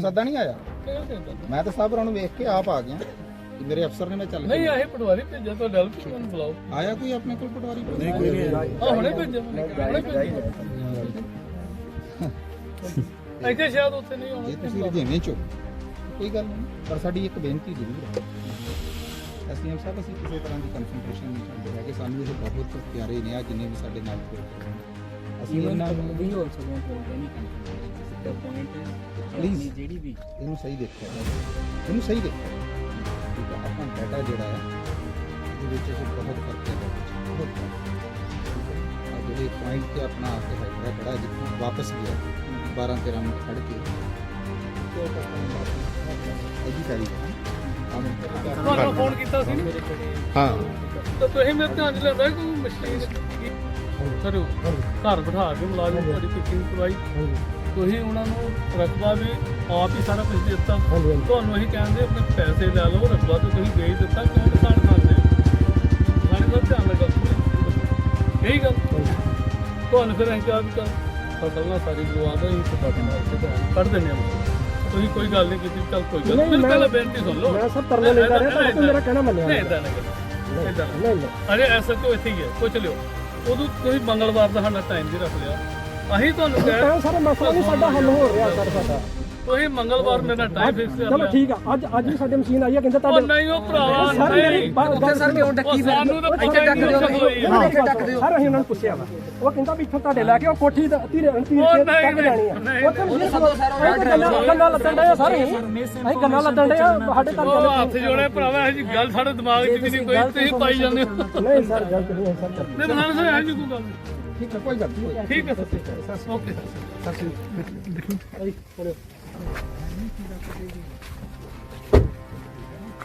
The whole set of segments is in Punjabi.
ਸੱਦਾ ਨਹੀਂ ਆਇਆ? ਮੈਂ ਤਾਂ ਸਾਹਿਬ ਨੂੰ ਵੇਖ ਕੇ ਆਪ ਆ ਗਿਆ। ਮੇਰੇ ਅਫਸਰ ਨੇ ਮੈਂ ਚੱਲ ਨਹੀਂ ਆਹੇ ਪਟਵਾਰੀ ਭੇਜਿਆ ਤਾਂ ਡਲ ਕੇ ਮੈਨੂੰ ਬੁਲਾਓ। ਆਇਆ ਕੋਈ ਆਪਣੇ ਕੋਲ ਪਟਵਾਰੀ? ਨਹੀਂ ਕੋਈ ਨਹੀਂ ਆ ਹੁਣੇ ਭੇਜਿਆ ਹੁਣੇ ਭੇਜਿਆ। ਇੱਥੇ ਸ਼ਾਇਦ ਉੱਥੇ ਨਹੀਂ ਜੇ ਹੋਣਾ ਤੁਸੀਂ ਰਜੇਵੇਂ ਚੋ ਕੋਈ ਗੱਲ ਨਹੀਂ। ਪਰ ਸਾਡੀ ਇੱਕ ਬੇਨਤੀ ਜ਼ਰੂਰ ਹੈ। ਐਸਡੀਐਮ ਸਾਹਿਬ ਅਸੀਂ ਕਿਸੇ ਤਰ੍ਹਾਂ ਦੀ ਕਨਸੈਂਟ੍ਰੇਸ਼ਨ ਨਹੀਂ ਚਾਹੁੰਦੇ ਹੈਗੇ। ਸਾਨੂੰ ਇਹ ਬਹੁਤ ਪਿਆਰੇ ਨੇ ਆ ਜਿੰਨੇ ਵੀ ਸਾਡੇ ਨਾਲ ਨੇ। ਅਸੀਂ ਇਹਨਾਂ ਨੂੰ ਵੀ also don't hold any is Please. ਜਿਹੜੀ ਵੀ ਇਹਨੂੰ ਸਹੀ ਦੇਖਿਆ। ਇਹਨੂੰ ਸਹੀ ਦੇਖਿਆ ਠੀਕ ਹੈ ਆਪਣਾ ਡਾਟਾ ਜਿਹੜਾ ਹੈ ਇਹਦੇ ਵਿੱਚ ਅਸੀਂ ਬਹੁਤ ਫ਼ਰਕ ਹੈ। ਬਹੁਤ ਫ਼ਰਕ ਜਿਹੜੇ ਪੁਆਇੰਟ ਤੇ ਆਪਣਾ ਆ ਕੇ ਹੈਗਾ ਬੜਾ ਜਿੱਥੋਂ ਵਾਪਸ ਗਿਆ। 12 13 ਮਿੰਟ ਖੜ ਕੇ। ਇਹਦੀ ਤਾਰੀਖ ਹੈ। ਤੁਹਾਨੂੰ ਫੋਨ ਕੀਤਾ ਸੀ ਨਾ? ਹਾਂ। ਤਾਂ ਤੁਸੀਂ ਮੇਰੇ ਧਿਆਨ ਚ ਲੈਂਦਾ ਕਿ ਮਸ਼ੀਨ ਕਰੋ। ਘਰ ਬਿਠਾ ਕੇ ਮੁਲਾਜ਼ਮ ਤੁਹਾਡੀ ਪਿਕਿੰਗ ਕਰਵਾਈ ਤੁਸੀਂ ਉਹਨਾਂ ਨੂੰ ਰਕਬਾ ਵੀ ਆਪ ਹੀ ਸਾਰਾ ਕੁਝ ਦਿੱਤਾ। ਤੁਹਾਨੂੰ ਅਸੀਂ ਕਹਿੰਦੇ ਆਪਣੇ ਪੈਸੇ ਲੈ ਲਓ ਰਕਬਾ ਤਾਂ ਤੁਸੀਂ ਦੇ ਹੀ ਦਿੱਤਾ ਕਿਉਂ ਕਿਸਾਨ ਖਾਂਦੇ ਸਾਰੇ ਦਾ? ਧਿਆਨ ਲਗਾ ਇਹੀ ਗੱਲ। ਤੁਹਾਨੂੰ ਫਿਰ ਅਸੀਂ ਕਿਹਾ ਵੀ ਚੱਲ ਫਸਲ ਨਾਲ ਸਾਰੀ ਹੈ ਇਹ ਤੋਂ ਬਾਅਦ ਨਾਲ ਤੇ ਧਿਆਨ ਕੱਢ ਦਿੰਦੇ ਹਾਂ। ਤੁਸੀਂ ਕੋਈ ਗੱਲ ਨਹੀਂ ਕੀਤੀ ਚੱਲ ਕੋਈ ਗੱਲ ਨਹੀਂ ਪਹਿਲਾਂ ਬੇਨਤੀ ਸੁਣ ਲਓ। ਮੈਂ ਸਭ ਤਰਲੇ ਲੈਂਦਾ ਰਿਹਾ ਤਾਂ ਤੁਸੀਂ ਮੇਰਾ ਕਹਿਣਾ ਮੰਨਿਆ ਨਹੀਂ ਇਦਾਂ ਨਹੀਂ ਇਦਾਂ ਨਹੀਂ ਨਹੀਂ। ਅਰੇ ਐਸਐਚਓ ਇੱਥੇ ਹੀ ਹੈ? ਪੁੱਛ ਲਿਓ। ਉਦੋਂ ਤੁਸੀਂ ਮੰਗਲਵਾਰ ਦਾ ਸਾਡਾ ਟਾਈਮ ਵੀ ਰੱਖ ਲਿਆ। ਅਸੀਂ ਤੁਹਾਨੂੰ ਤਾਂ ਕਿਹਾ ਸਾਰਾ ਮਸਲਾ ਨਹੀਂ ਸਾਡਾ ਹੱਲ ਹੋ ਰਿਹਾ ਸਰ ਸਾਡਾ। ਤੁਸੀਂ ਮੰਗਲਵਾਰ ਮੇਰਾ ਟਾਈਮ ਫਿਕਸ ਕਰ ਚਲੋ ਲਿਆ। ਠੀਕ ਆ ਅੱਜ ਅੱਜ ਵੀ ਸਾਡੀ ਮਸ਼ੀਨ ਆਈ ਆ ਕਹਿੰਦੇ ਉਹ ਤੁਹਾਡੇ ਨਹੀਂ ਉਹ ਭਰਾਵਾ ਸਰ ਮੇਰੀ ਉੱਥੇ ਸਰ ਕਿਉਂ ਉਹ ਸਾਨੂੰ ਤਾਂ ਇੱਥੇ ਡੱਕ ਦਿਓ। ਸਰ ਅਸੀਂ ਉਹਨਾਂ ਨੂੰ ਪੁੱਛਿਆ ਵਾ। ਉਹ ਕਹਿੰਦਾ ਵੀ ਇੱਥੋਂ ਤੁਹਾਡੇ ਲੈ ਕੇ ਉਹ ਕੋਠੀ ਦਾ ਧੀਰੇ ਧੀਰੇ ਉਹ ਤੱਕ ਨਹੀਂ, ਜਾਣੀ ਆ। ਨਹੀਂ, ਉੱਥੇ ਮਸ਼ੀਨ ਸਰ ਗੰਨਾ ਲੱਦਣ ਦੇ ਸਾਰੇ ਅਸੀਂ। ਗੰਨਾ ਲੱਦਣ ਦੇ। ਸਾਡੇ ਘਰ ਉਹ ਹੱਥ ਜੋੜੇ ਭਰਾਵਾ ਇਹ ਜੀ ਗੱਲ ਸਾਡੇ ਦਿਮਾਗ 'ਚ ਵੀ ਨਹੀਂ ਕੋਈ ਤੁਸੀਂ ਪਾਈ ਜਾਂਦੇ ਹੋ। ਨਹੀਂ ਸਰ ਗਲਤ ਨਹੀਂ ਹੈ ਸਰ। ਨਹੀਂ ਬਣਾ ਸਰ ਇਹ ਜੀ ਕੋਈ ਗੱਲ ਨਹੀਂ। ਠੀਕ ਹੈ ਕੋਈ ਗੱਲ ਨਹੀਂ। ਠੀਕ ਹੈ ਸਰ।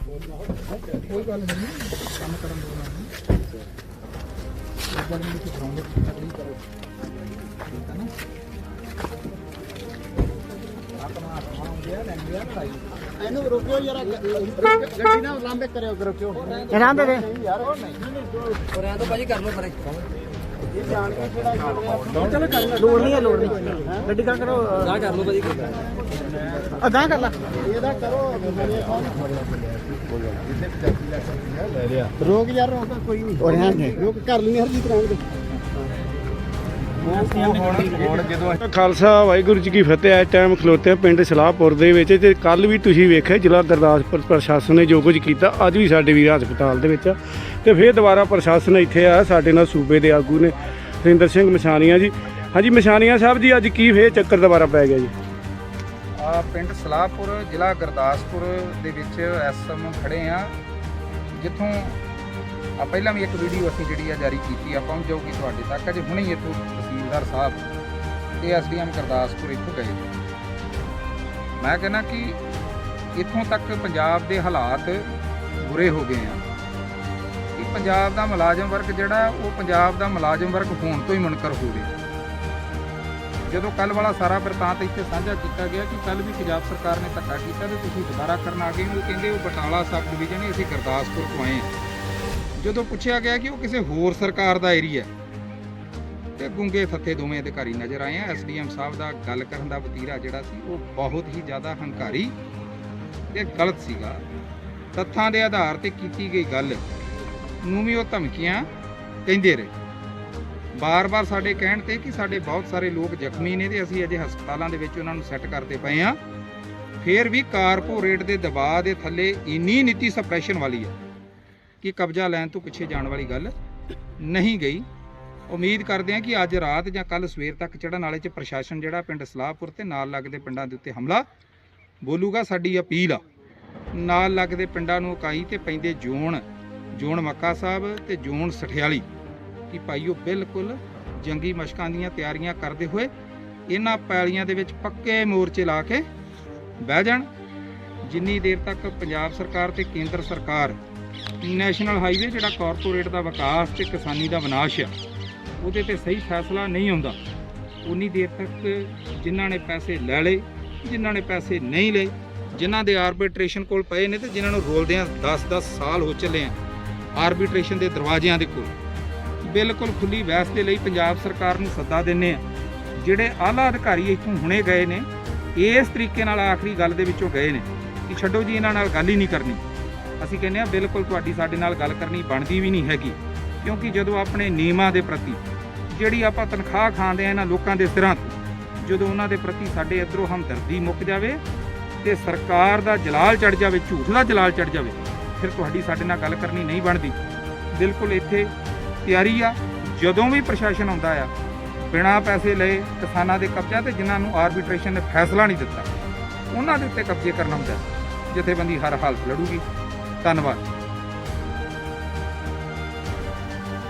ਓਕੇ ਕੋਈ ਗੱਲ ਨਹੀਂ। ਕੰਮ ਕਰਨ ਦੋ ਨਾ ਇੱਕ ਵਾਰ ਮੈਨੂੰ ਗਰਾਊਂਡ ਤੇ ਤਕੜੀ ਕਰੋ। ਠੀਕ ਹੈ ਨਾ? ਆਪਣਾ ਆਪਣਾ ਹੁੰਦਿਆ ਲੈਂਦਿਆ ਲੜਾਈ ਇਹਨੂੰ ਰੋਕਿਓ ਯਾਰ ਗੱਡੀ ਨਾ ਲਾਂਬੇ ਕਰਿਓ ਕਰੋ ਕਿਉਂ? ਰਹਿੰਦੇ ਦੇ ਯਾਰ ਉਹ ਨਹੀਂ। ਔਰ ਐਂ ਤਾਂ ਭਾਜੀ ਕਰ ਚਲੋ ਕਰ ਲੋੜ ਨਹੀਂ ਹੈ ਲੋੜ ਨਹੀਂ। ਗੱਡੀ ਕਾ ਕਰੋ। ਨਾ ਕਰ ਲਓ ਭਾਜੀ ਅਦਾਂ ਕਰ ਲਾ। ਇਹਦਾ ਕਰੋ ਰੋਕ ਯਾਰ ਰੋਕ ਕੋਈ ਨਹੀਂ। ਰੋਕ ਕਰ ਲੈਣੀ ਹਰਜੀਤ ਰਹਿਣ ਦੇ। ਖਾਲਸਾ ਵਾਹਿਗੁਰੂ ਜੀ ਕੀ ਫਤਿਹ, ਇਸ ਟਾਈਮ ਖਲੋਤੇ ਹਾਂ ਪਿੰਡ ਸਲਾਹਪੁਰ ਦੇ ਵਿੱਚ ਤੇ ਕੱਲ ਵੀ ਤੁਸੀਂ ਵੇਖਿਆ ਜ਼ਿਲ੍ਹਾ ਗੁਰਦਾਸਪੁਰ ਪ੍ਰਸ਼ਾਸਨ ਨੇ ਜੋ ਕੁਝ ਕੀਤਾ, ਅੱਜ ਵੀ ਸਾਡੇ ਵੀਰ ਹਸਪਤਾਲ ਦੇ ਵਿੱਚ ਆ। ਤੇ ਫਿਰ ਦੁਬਾਰਾ ਪ੍ਰਸ਼ਾਸਨ ਇੱਥੇ ਆ ਸਾਡੇ ਨਾਲ ਸੂਬੇ ਦੇ ਆਗੂ ਨੇ, ਹਰਿੰਦਰ ਸਿੰਘ ਮਛਾਨੀਆਂ ਜੀ। ਹਾਂਜੀ ਮਛਾਨੀਆਂ ਸਾਹਿਬ ਜੀ, ਅੱਜ ਕੀ ਫੇਰ ਚੱਕਰ ਦੁਬਾਰਾ ਪੈ ਗਿਆ ਜੀ? ਆ ਪਿੰਡ ਸਲਾਹਪੁਰ, ਜ਼ਿਲ੍ਹਾ ਗੁਰਦਾਸਪੁਰ ਦੇ ਵਿੱਚ ਐਸਐਮ ਖੜੇ ਆ ਜਿੱਥੋਂ ਆ, ਪਹਿਲਾਂ ਵੀ ਇੱਕ ਵੀਡੀਓ ਅਸੀਂ ਜਿਹੜੀ ਆ ਜਾਰੀ ਕੀਤੀ ਆ, ਪਹੁੰਚ ਜਾਊਗੀ ਤੁਹਾਡੇ ਤੱਕ। ਅਜੇ ਹੁਣੇ ਹੀ ਇੱਥੋਂ ਤਹਿਸੀਲਦਾਰ ਸਾਹਿਬ ਤੇ ਐਸਡੀਐਮ ਗੁਰਦਾਸਪੁਰ ਇੱਥੋਂ ਗਏ। ਮੈਂ ਕਹਿੰਦਾ ਕਿ ਇੱਥੋਂ ਤੱਕ ਪੰਜਾਬ ਦੇ ਹਾਲਾਤ ਬੁਰੇ ਹੋ ਗਏ ਆ। ਕਿ ਪੰਜਾਬ ਦਾ ਮੁਲਾਜ਼ਮ ਵਰਗ ਜਿਹੜਾ, ਉਹ ਪੰਜਾਬ ਦਾ ਮੁਲਾਜ਼ਮ ਵਰਗ ਹੋਣ ਤੋਂ ਹੀ ਮੁਨਕਰ ਹੋ ਰਿਹਾ। ਜਦੋਂ ਕੱਲ ਵਾਲਾ ਸਾਰਾ ਬਿਰਤਾਂਤ ਇੱਥੇ ਸਾਂਝਾ ਕੀਤਾ ਗਿਆ ਕਿ ਕੱਲ ਵੀ ਪੰਜਾਬ ਸਰਕਾਰ ਨੇ ਧੱਕਾ ਕੀਤਾ ਤੇ ਤੁਸੀਂ ਦੁਬਾਰਾ ਕਰਨ ਆ ਗਏ ਹੋ, ਉਹ ਕਹਿੰਦੇ ਉਹ ਬਟਾਲਾ ਸਬ ਡਿਵੀਜ਼ਨ ਹੈ ਅਸੀਂ ਗੁਰਦਾਸਪੁਰ ਤੋਂ ਆਏ ਹਾਂ। ਜਦੋਂ ਪੁੱਛਿਆ ਗਿਆ ਕਿ ਉਹ ਕਿਸੇ ਹੋਰ ਸਰਕਾਰ ਦਾ ਏਰੀਆ ਤੇ ਗੁੰਗੇ ਫੱਤੇ ਦੋਵੇਂ ਅਧਿਕਾਰੀ ਨਜ਼ਰ ਆਏ ਆ। ਐਸਡੀਐਮ ਸਾਹਿਬ ਦਾ ਗੱਲ ਕਰਨ ਦਾ ਵਤੀਰਾ ਜਿਹੜਾ ਸੀ, ਉਹ ਬਹੁਤ ਹੀ ਜ਼ਿਆਦਾ ਹੰਕਾਰੀ ਤੇ ਗਲਤ ਸੀਗਾ। ਤੱਥਾਂ ਦੇ ਆਧਾਰ ਤੇ ਕੀਤੀ ਗਈ ਗੱਲ ਨੂੰ ਵੀ ਉਹ ਧਮਕੀਆਂ ਕਹਿੰਦੇ ਰਹੇ। ਬਾਰ-ਬਾਰ ਸਾਡੇ ਕਹਿਣ ਤੇ ਕਿ ਸਾਡੇ ਬਹੁਤ ਸਾਰੇ ਲੋਕ ਜ਼ਖਮੀ ਨੇ ਤੇ ਅਸੀਂ ਅਜੇ ਹਸਪਤਾਲਾਂ ਦੇ ਵਿੱਚ ਉਹਨਾਂ ਨੂੰ ਸੈੱਟ ਕਰਦੇ ਪਏ ਆ ਫਿਰ ਵੀ ਕਾਰਪੋਰੇਟ ਦੇ ਦਬਾਅ ਦੇ ਥੱਲੇ ਇੰਨੀ ਨੀਤੀ ਸਪਰੈਸ਼ਨ ਵਾਲੀ ਹੈ। ਕਿ ਕਬਜ਼ਾ ਲੈਣ ਤੋਂ ਪਿੱਛੇ ਜਾਣ ਵਾਲੀ ਗੱਲ ਨਹੀਂ ਗਈ। ਉਮੀਦ ਕਰਦੇ ਹਾਂ ਕਿ ਅੱਜ ਰਾਤ ਜਾਂ ਕੱਲ ਸਵੇਰ ਤੱਕ ਚੜ੍ਹਨ ਵਾਲੇ ਚ ਪ੍ਰਸ਼ਾਸਨ ਜਿਹੜਾ ਪਿੰਡ ਸਲਾਹਪੁਰ ਤੇ ਨਾਲ ਲੱਗਦੇ ਪਿੰਡਾਂ ਦੇ ਉੱਤੇ ਹਮਲਾ ਬੋਲੂਗਾ ਸਾਡੀ ਅਪੀਲ ਆ। ਨਾਲ ਲੱਗਦੇ ਪਿੰਡਾਂ ਨੂੰ ਇਕਾਈ ਤੇ ਪੈਂਦੇ ਜ਼ੋਨ ਜ਼ੋਨ ਮੱਕਾ ਸਾਹਿਬ ਤੇ ਜ਼ੋਨ ਸਠਿਆਲੀ ਕਿ ਭਾਈਓ ਬਿਲਕੁਲ ਜੰਗੀ ਮਸ਼ਕਾਂ ਦੀਆਂ ਤਿਆਰੀਆਂ ਕਰਦੇ ਹੋਏ ਇਹਨਾਂ ਪੈਲੀਆਂ ਦੇ ਵਿੱਚ ਪੱਕੇ ਮੋਰਚੇ ਲਾ ਕੇ ਬਹਿ ਜਾਣ। ਜਿੰਨੀ ਦੇਰ ਤੱਕ ਪੰਜਾਬ ਸਰਕਾਰ ਤੇ ਕੇਂਦਰ ਸਰਕਾਰ ਨੈਸ਼ਨਲ ਹਾਈਵੇ ਜਿਹੜਾ ਕਾਰਪੋਰੇਟ ਦਾ ਵਿਕਾਸ ਤੇ ਕਿਸਾਨੀ ਦਾ ਵਿਨਾਸ਼ ਆ, ਉਹਦੇ ਤੇ ਸਹੀ ਫੈਸਲਾ ਨਹੀਂ ਆਉਂਦਾ। ਉਨੀ ਦੇਰ ਤੱਕ ਜਿਨ੍ਹਾਂ ਨੇ ਪੈਸੇ ਲੈ ਲਏ, ਜਿਨ੍ਹਾਂ ਨੇ ਪੈਸੇ ਨਹੀਂ ਲਏ, ਜਿਨ੍ਹਾਂ ਦੇ ਆਰਬਿਟ੍ਰੇਸ਼ਨ ਕੋਲ ਪਏ ਨੇ ਤੇ ਜਿਨ੍ਹਾਂ ਨੂੰ ਰੋਲਦਿਆਂ 10-10 ਸਾਲ ਹੋ ਚੱਲੇ ਆ ਆਰਬਿਟ੍ਰੇਸ਼ਨ ਦੇ ਦਰਵਾਜ਼ਿਆਂ ਦੇ ਕੋਲ। ਬਿਲਕੁਲ ਖੁੱਲੀ ਬਹਿਸ ਦੇ ਲਈ ਪੰਜਾਬ ਸਰਕਾਰ ਨੂੰ ਸੱਦਾ ਦਿੰਨੇ ਆ। ਜਿਹੜੇ ਆਲਾ ਅਧਿਕਾਰੀ ਇੱਥੋਂ ਹੁਣੇ ਗਏ ਨੇ, ਇਸ ਤਰੀਕੇ ਨਾਲ ਆਖਰੀ ਗੱਲ ਦੇ ਵਿੱਚੋਂ ਗਏ ਨੇ ਕਿ ਛੱਡੋ ਜੀ, ਇਹਨਾਂ ਨਾਲ ਗੱਲ ਹੀ ਨਹੀਂ ਕਰਨੀ। ਅਸੀਂ ਕਹਿੰਦੇ ਆ ਬਿਲਕੁਲ ਤੁਹਾਡੀ ਸਾਡੇ ਨਾਲ ਗੱਲ ਕਰਨੀ ਬਣਦੀ ਵੀ ਨਹੀਂ ਹੈਗੀ, ਕਿਉਂਕਿ ਜਦੋਂ ਆਪਣੇ ਨਿਯਮਾਂ ਦੇ ਪ੍ਰਤੀ, ਜਿਹੜੀ ਆਪਾਂ ਤਨਖਾਹ ਖਾਂਦੇ ਆ ਇਹਨਾਂ ਲੋਕਾਂ ਦੇ ਸਿਰਾਂ ਤੋਂ, ਜਦੋਂ ਉਹਨਾਂ ਦੇ ਪ੍ਰਤੀ ਸਾਡੇ ਇਧਰੋਂ ਹਮਦਰਦੀ ਮੁੱਕ ਜਾਵੇ ਤੇ ਸਰਕਾਰ ਦਾ ਜਲਾਲ ਚੜ ਜਾਵੇ, ਝੂਠ ਦਾ ਜਲਾਲ ਚੜ ਜਾਵੇ, ਫਿਰ ਤੁਹਾਡੀ ਸਾਡੇ ਨਾਲ ਗੱਲ ਕਰਨੀ ਨਹੀਂ ਬਣਦੀ। ਬਿਲਕੁਲ ਇੱਥੇ ਤਿਆਰੀ ਆ, ਜਦੋਂ ਵੀ ਪ੍ਰਸ਼ਾਸਨ ਆਉਂਦਾ ਆ, ਬਿਨਾਂ ਪੈਸੇ ਲਏ ਕਿਸਾਨਾਂ ਦੇ ਕਬਜ਼ਾ ਤੇ ਜਿਨ੍ਹਾਂ ਨੂੰ ਆਰਬਿਟ੍ਰੇਸ਼ਨ ਨੇ ਫੈਸਲਾ ਨਹੀਂ ਦਿੱਤਾ, ਉਹਨਾਂ ਦੇ ਉੱਤੇ ਕਬਜ਼ੇ ਕਰਨਾ ਹੁੰਦਾ, ਜਥੇਬੰਦੀ ਹਰ ਹਾਲਤ ਲੜੂਗੀ। ਧੰਨਵਾਦ।